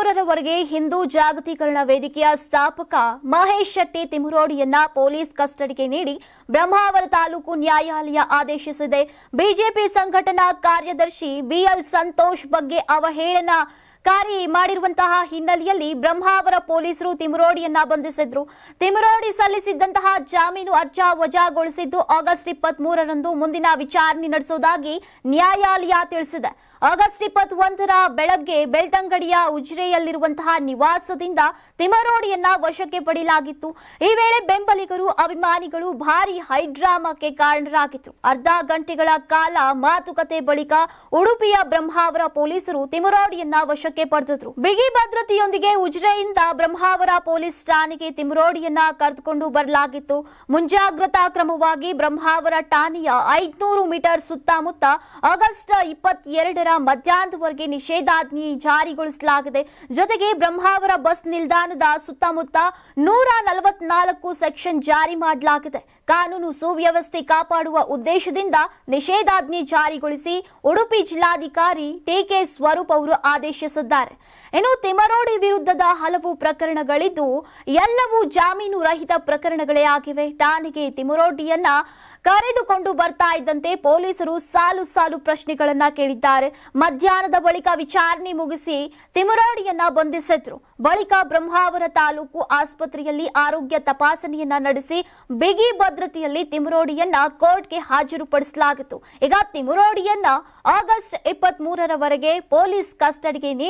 ಮೂರರವರೆಗೆ ಹಿಂದೂ ಜಾಗತೀಕರಣ ವೇದಿಕೆಯ ಸ್ಥಾಪಕ ಮಹೇಶ್ ಶೆಟ್ಟಿ ತಿಮುರೋಡಿಯನ್ನ ಪೊಲೀಸ್ ಕಸ್ಟಡಿಗೆ ನೀಡಿ ಬ್ರಹ್ಮಾವರ ತಾಲೂಕು ನ್ಯಾಯಾಲಯ ಆದೇಶಿಸಿದೆ. ಬಿಜೆಪಿ ಸಂಘಟನಾ ಕಾರ್ಯದರ್ಶಿ ಬಿಎಲ್ ಸಂತೋಷ್ ಬಗ್ಗೆ ಅವಹೇಳನ ಕಾರಿ ಮಾಡಿರುವಂತಹ ಹಿನ್ನೆಲೆಯಲ್ಲಿ ಬ್ರಹ್ಮಾವರ ಪೊಲೀಸರು ತಿಮರೋಡಿಯನ್ನ ಬಂಧಿಸಿದ್ರು. ತಿಮರೋಡಿ ಸಲ್ಲಿಸಿದ್ದಂತಹ ಜಾಮೀನು ಅರ್ಜ ವಜಾಗೊಳಿಸಿದ್ದು ಆಗಸ್ಟ್ ಇಪ್ಪತ್ತ್ ಮೂರರಂದು ಮುಂದಿನ ವಿಚಾರಣೆ ನಡೆಸುವುದಾಗಿ ನ್ಯಾಯಾಲಯ ತಿಳಿಸಿದೆ. ಆಗಸ್ಟ್ ಇಪ್ಪತ್ತ್ ಒಂದರ ಬೆಳಗ್ಗೆ ಬೆಳ್ತಂಗಡಿಯ ಉಜ್ರೆಯಲ್ಲಿರುವಂತಹ ನಿವಾಸದಿಂದ ತಿಮರೋಡಿಯನ್ನ ವಶಕ್ಕೆ ಪಡೆಯಲಾಗಿತ್ತು. ಈ ವೇಳೆ ಬೆಂಬಲಿಗರು, ಅಭಿಮಾನಿಗಳು ಭಾರಿ ಹೈಡ್ರಾಮಾಕ್ಕೆ ಕಾರಣರಾಗಿತ್ತು ಅರ್ಧ ಗಂಟೆಗಳ ಕಾಲ ಮಾತುಕತೆ ಬಳಿಕ ಉಡುಪಿಯ ಬ್ರಹ್ಮಾವರ ಪೊಲೀಸರು ತಿಮರೋಡಿಯನ್ನ ವಶಕ್ಕೆ ಪಡೆದಿದ್ರು. ಬಿಗಿ ಭದ್ರತೆಯೊಂದಿಗೆ ಉಜ್ರೆಯಿಂದ ಬ್ರಹ್ಮಾವರ ಪೊಲೀಸ್ ಠಾಣೆಗೆ ತಿಮರೋಡಿಯನ್ನ ಕರೆದುಕೊಂಡು ಬರಲಾಗಿತ್ತು. ಮುಂಜಾಗ್ರತಾ ಕ್ರಮವಾಗಿ ಬ್ರಹ್ಮಾವರ ಠಾಣೆಯ ಐದ್ನೂರು ಮೀಟರ್ ಸುತ್ತಮುತ್ತ ಆಗಸ್ಟ್ ಇಪ್ಪತ್ತೆರಡರ ಮಧ್ಯಾಹ್ನದವರೆಗೆ ನಿಷೇಧಾಜ್ಞೆ ಜಾರಿಗೊಳಿಸಲಾಗಿದೆ. ಜೊತೆಗೆ ಬ್ರಹ್ಮಾವರ ಬಸ್ ನಿಲ್ದಾಣದ ಸುತ್ತಮುತ್ತ ನೂರ ನಲವತ್ನಾಲ್ಕು ಸೆಕ್ಷನ್ ಜಾರಿ ಮಾಡಲಾಗಿದೆ. ಕಾನೂನು ಸುವ್ಯವಸ್ಥೆ ಕಾಪಾಡುವ ಉದ್ದೇಶದಿಂದ ನಿಷೇಧಾಜ್ಞೆ ಜಾರಿಗೊಳಿಸಿ ಉಡುಪಿ ಜಿಲ್ಲಾಧಿಕಾರಿ ಟಿಕೆ ಸ್ವರೂಪ್ ಅವರು ಆದೇಶಿಸಿದ್ದಾರೆ ಇನ್ನು ತಿಮರೋಡಿ ವಿರುದ್ಧದ ಹಲವು ಪ್ರಕರಣಗಳಿದ್ದು, ಎಲ್ಲವೂ ಜಾಮೀನು ರಹಿತ ಪ್ರಕರಣಗಳೇ ಆಗಿವೆ. ಠಾಣೆಗೆ ತಿಮರೋಡಿಯನ್ನ ಕರೆದುಕೊಂಡು ಬರ್ತಾ ಇದ್ದಂತೆ ಪೊಲೀಸರು ಸಾಲು ಸಾಲು ಪ್ರಶ್ನೆಗಳನ್ನ ಕೇಳಿದ್ದಾರೆ. ಮಧ್ಯಾಹ್ನದ ಬಳಿಕ ವಿಚಾರಣೆ ಮುಗಿಸಿ ತಿಮರೋಡಿಯನ್ನ ಬಂಧಿಸಿದ್ರು. ಬಳಿಕ ಬ್ರಹ್ಮಾವರ ತಾಲೂಕು ಆಸ್ಪತ್ರೆಯಲ್ಲಿ ಆರೋಗ್ಯ ತಪಾಸಣೆಯನ್ನ ನಡೆಸಿ ಬಿಗಿ ಭದ್ರತೆಯಲ್ಲಿ ತಿಮರೋಡಿಯನ್ನ ಕೋರ್ಟ್ಗೆ ಹಾಜರುಪಡಿಸಲಾಗಿತ್ತು. ಈಗ ತಿಮರೋಡಿಯನ್ನ ಆಗಸ್ಟ್ ಇಪ್ಪತ್ತ್ ಮೂರರವರೆಗೆ ಪೊಲೀಸ್ ಕಸ್ಟಡಿಗೆ ನೀಡಿ